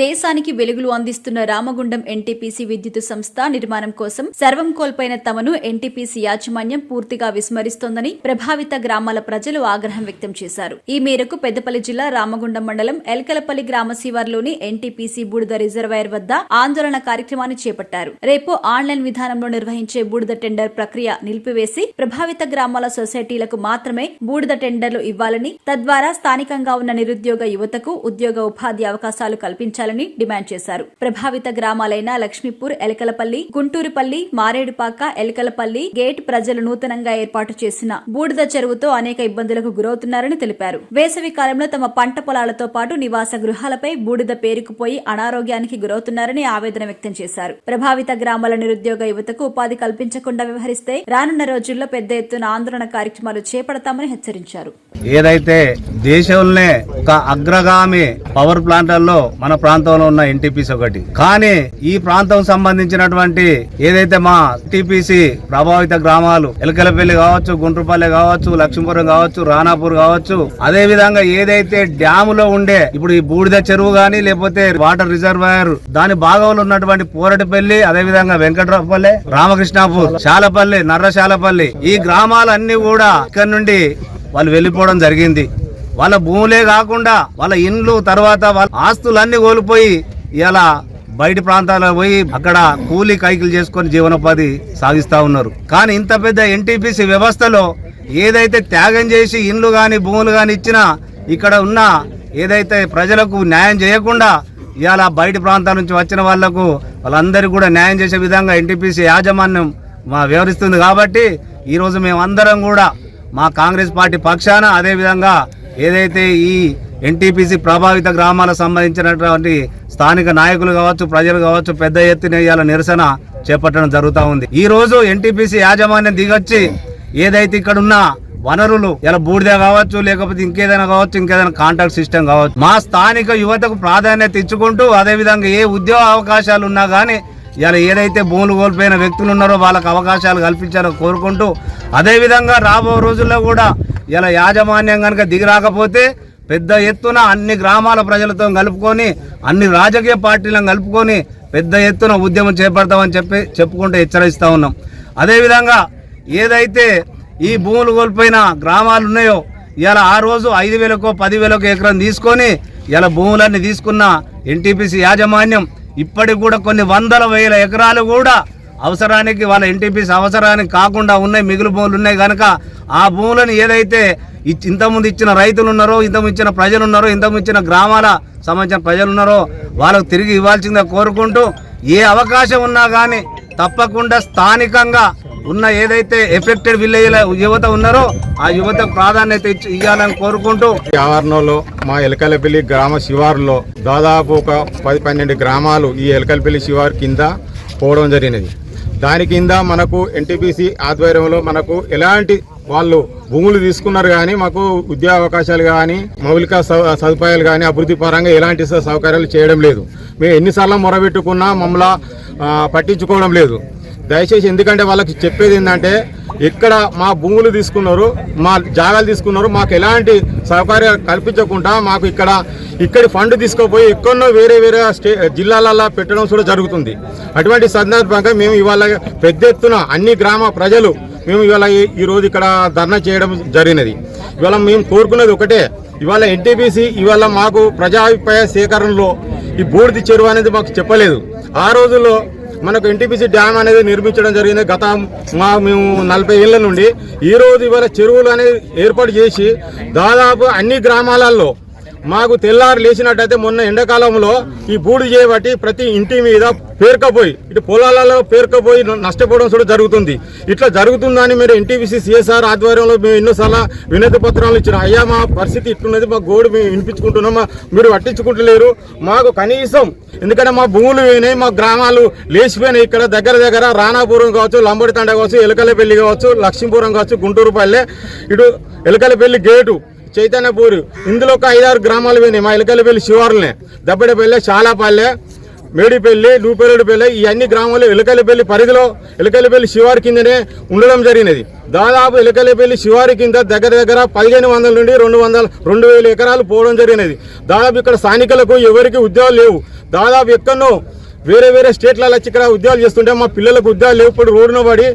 దేశానికి వెలుగులు అందిస్తున్న రామగుండం ఎన్టీపీసీ విద్యుత్ సంస్థ నిర్మాణం కోసం సర్వం కోల్పోయిన తమను ఎన్టీపీసీ యాజమాన్యం పూర్తిగా విస్మరిస్తోందని ప్రభావిత గ్రామాల ప్రజలు ఆగ్రహం వ్యక్తం చేశారు. ఈ మేరకు పెద్దపల్లి జిల్లా రామగుండం మండలం ఎల్కలపల్లి గ్రామ శివార్లోని ఎన్టీపీసీ బూడిద రిజర్వాయర్ వద్ద ఆందోళన కార్యక్రమాన్ని చేపట్టారు. రేపు ఆన్లైన్ విధానంలో నిర్వహించే బూడిద టెండర్ ప్రక్రియ నిలిపివేసి ప్రభావిత గ్రామాల సొసైటీలకు మాత్రమే బూడిద టెండర్లు ఇవ్వాలని తద్వారా స్థానికంగా ఉన్న నిరుద్యోగ యువతకు ఉద్యోగ ఉపాధి అవకాశాలు కల్పించాలని డిమాండ్ చేశారు. ప్రభావిత గ్రామాలైన లక్ష్మీపూర్ ఎలకలపల్లి గుంటూరుపల్లి మారేడుపాక ఎలకలపల్లి గేట్ ప్రజలు నూతనంగా ఏర్పాటు చేసిన బూడిద చెరువుతో అనేక ఇబ్బందులకు గురవుతున్నారని తెలిపారు. వేసవి కాలంలో తమ పంట పొలాలతో పాటు నివాస గృహాలపై బూడిద పేరుకుపోయి అనారోగ్యానికి గురవుతున్నారని ఆవేదన వ్యక్తం చేశారు. ప్రభావిత గ్రామాల నిరుద్యోగ యువతకు ఉపాధి కల్పించకుండా వ్యవహరిస్తే రానున్న రోజుల్లో పెద్ద ఎత్తున ఆందోళన కార్యక్రమాలు చేపడతామని హెచ్చరించారు. ఏదైతే దేశంలోనే ఒక అగ్రగామి పవర్ ప్లాంట్లలో మన ప్రాంతంలో ఉన్న ఎన్టీపీసీ ఒకటి. కానీ ఈ ప్రాంతం సంబంధించినటువంటి ఏదైతే మా టీపీసీ ప్రభావిత గ్రామాలు ఎలకలపల్లి కావచ్చు గుండ్రపల్లి కావచ్చు లక్ష్మీపురం కావచ్చు రానాపూర్ కావచ్చు అదే విధంగా ఏదైతే డ్యాములో ఉండే ఇప్పుడు ఈ బూడిద చెరువు గాని లేకపోతే వాటర్ రిజర్వాయర్ దాని భాగంలో ఉన్నటువంటి పోరటిపల్లి అదే విధంగా వెంకట్రావుపల్లి రామకృష్ణాపూర్ శాలపల్లి నర్రశాలపల్లి ఈ గ్రామాలన్నీ కూడా ఇక్కడ నుండి వాళ్ళు వెళ్ళిపోవడం జరిగింది. వాళ్ళ భూములే కాకుండా వాళ్ళ ఇండ్లు తర్వాత వాళ్ళ ఆస్తులన్నీ కోల్పోయి ఇలా బయట ప్రాంతాలకు పోయి అక్కడ కూలీ కైకిలు చేసుకొని జీవనోపాధి సాగిస్తా ఉన్నారు. కానీ ఇంత పెద్ద ఎన్టీపీసీ వ్యవస్థలో ఏదైతే త్యాగం చేసి ఇండ్లు కానీ భూములు కానీ ఇచ్చినా ఇక్కడ ఉన్న ఏదైతే ప్రజలకు న్యాయం చేయకుండా ఇవాళ బయట ప్రాంతాల నుంచి వచ్చిన వాళ్ళకు వాళ్ళందరికీ కూడా న్యాయం చేసే విధంగా ఎన్టీపీసీ యాజమాన్యం మా వ్యవహరిస్తుంది కాబట్టి ఈరోజు మేమందరం కూడా మా కాంగ్రెస్ పార్టీ పక్షాన అదేవిధంగా ఏదైతే ఈ ఎన్టీపీసీ ప్రభావిత గ్రామాలకు సంబంధించినటువంటి స్థానిక నాయకులు కావచ్చు ప్రజలు కావచ్చు పెద్ద ఎత్తున ఇవాళ నిరసన చేపట్టడం జరుగుతూ ఉంది. ఈ రోజు ఎన్టీపీసీ యాజమాన్యం దిగొచ్చి ఏదైతే ఇక్కడ ఉన్న వనరులు ఇలా బూడిద కావచ్చు లేకపోతే ఇంకేదైనా కావచ్చు ఇంకేదైనా కాంట్రాక్ట్ సిస్టమ్ కావచ్చు మా స్థానిక యువతకు ప్రాధాన్యత ఇచ్చుకుంటూ అదేవిధంగా ఏ ఉద్యోగ అవకాశాలు ఉన్నా కానీ ఇలా ఏదైతే భూములు కోల్పోయిన వ్యక్తులు ఉన్నారో వాళ్ళకి అవకాశాలు కల్పించారో కోరుకుంటూ అదేవిధంగా రాబో రోజుల్లో కూడా ఇలా యాజమాన్యం కనుక దిగి రాకపోతే పెద్ద ఎత్తున అన్ని గ్రామాల ప్రజలతో కలుపుకొని అన్ని రాజకీయ పార్టీలను కలుపుకొని పెద్ద ఎత్తున ఉద్యమం చేపడతామని చెప్పి చెప్పుకుంటూ హెచ్చరిస్తూ ఉన్నాం. అదేవిధంగా ఏదైతే ఈ భూములు కోల్పోయిన గ్రామాలు ఉన్నాయో ఇలా ఆ రోజు ఐదు వేలకో పదివేలకో ఎకరం తీసుకొని ఇలా భూములన్నీ తీసుకున్న ఎన్టీపీసీ యాజమాన్యం ఇప్పటికి కూడా కొన్ని వందల వేల ఎకరాలు కూడా అవసరానికి వాళ్ళ ఎన్టీపీసీ అవసరానికి కాకుండా ఉన్నాయి మిగులు భూములు ఉన్నాయి కనుక ఆ భూములను ఏదైతే ఇంతకుముందు ఇచ్చిన రైతులు ఉన్నారో ఇంతకుముందు ఇచ్చిన ప్రజలు ఉన్నారో ఇంతకుముందు ఇచ్చిన గ్రామాల సంబంధించిన ప్రజలు ఉన్నారో వాళ్ళకు తిరిగి ఇవ్వాల్సిందిగా కోరుకుంటూ ఏ అవకాశం ఉన్నా కానీ తప్పకుండా స్థానికంగా ఉన్న ఏదైతే ఎఫెక్టెడ్ విలేజ్ యువత ఉన్నారో ఆ యువతకు ప్రాధాన్యత ఇచ్చి ఇవ్వాలని కోరుకుంటూ ఈ ఆవరణలో మా ఎలకలపల్లి గ్రామ శివారులో దాదాపు ఒక పది పన్నెండు గ్రామాలు ఈ ఎలకలపల్లి శివారు కింద పోవడం జరిగినది. దాని కింద మనకు ఎన్టీపీసీ ఆధ్వర్యంలో మనకు ఎలాంటి వాళ్ళు భూములు తీసుకున్నారు కానీ మాకు ఉద్యోగ అవకాశాలు కానీ మౌలిక సదుపాయాలు కానీ అభివృద్ధి పరంగా ఎలాంటి స- సౌకర్యాలు చేయడం లేదు. మేము ఎన్నిసార్లు మొరబెట్టుకున్నా మమ్మల్ని పట్టించుకోవడం లేదు. దయచేసి ఎందుకంటే వాళ్ళకి చెప్పేది ఏంటంటే ఇక్కడ మా భూములు తీసుకున్నారు మా జాగాలు తీసుకున్నారు మాకు ఎలాంటి సౌకర్యాలు కల్పించకుండా మాకు ఇక్కడ ఇక్కడి ఫండ్ తీసుకుపోయి ఎక్కడో వేరే వేరే స్టే జిల్లాలలో పెట్టడం కూడా జరుగుతుంది. అటువంటి సందర్భంగా మేము ఇవాళ పెద్ద ఎత్తున అన్ని గ్రామ ప్రజలు మేము ఇవాళ ఈ- రోజు ఇక్కడ ధర్నా చేయడం జరిగినది. ఇవాళ మేము కోరుకున్నది ఒకటే ఇవాళ ఎన్టీపీసీ ఇవాళ మాకు ప్రజాభిప్రాయ సేకరణలో ఈ బూడిది చెరువు అనేది మాకు చెప్పలేదు. ఆ రోజుల్లో మనకు ఎన్టీపీసీ డ్యామ్ అనేది నిర్మించడం జరిగింది గత మా మేము నలభై ఏళ్ళ నుండి. ఈ రోజు ఇవాళ చెరువులు అనేది ఏర్పాటు చేసి దాదాపు అన్ని గ్రామాలలో మాకు తెల్లారు లేచినట్టయితే మొన్న ఎండాకాలంలో ఈ బూడి చేయబట్టి ప్రతి ఇంటి మీద పేర్కపోయి ఇటు పొలాలలో పేర్కపోయి నష్టపోవడం కూడా జరుగుతుంది. ఇట్లా జరుగుతుందని మీరు ఎన్టీపీసీ సిఎస్ఆర్ ఆధ్వర్యంలో మేము ఎన్నోసార్లు వినతి పత్రాలు ఇచ్చిన. అయ్యా మా పరిస్థితి ఇట్లున్నది మా గోడు మేము వినిపించుకుంటున్నాం మీరు పట్టించుకుంటలేరు. మాకు కనీసం ఎందుకంటే మా భూములు పోయినాయి మా గ్రామాలు లేచిపోయినాయి ఇక్కడ దగ్గర దగ్గర రాణాపురం కావచ్చు లంబడితండ కావచ్చు ఎలకలపల్లి కావచ్చు లక్ష్మీపురం కావచ్చు గుంటూరుపల్లె ఇటు ఎలకలపల్లి గేటు చైతన్యపూర్ ఇందులో ఒక ఐదారు గ్రామాలు పోయినాయి. మా ఇలకలపల్లి శివారులనే దబ్బడపల్లె చాలాపల్లె మేడిపల్లి నూపేరుడుపల్లి ఈ అన్ని గ్రామాలు ఇలకలపల్లి పరిధిలో ఇలకలపల్లి శివారి కిందనే ఉండడం జరిగినది. దాదాపు ఇలకలపల్లి శివారి కింద దగ్గర దగ్గర పదిహేను వందల నుండి రెండు వందల రెండు వేల ఎకరాలు పోవడం జరిగినది. దాదాపు ఇక్కడ స్థానికులకు ఎవరికి ఉద్యోగాలు లేవు. దాదాపు ఎక్కడో వేరే వేరే స్టేట్లలో వచ్చి ఇక్కడ ఉద్యోగాలు చేస్తుంటే మా పిల్లలకు ఉద్యోగాలు లేవు. ఇప్పుడు రోడ్డున పడి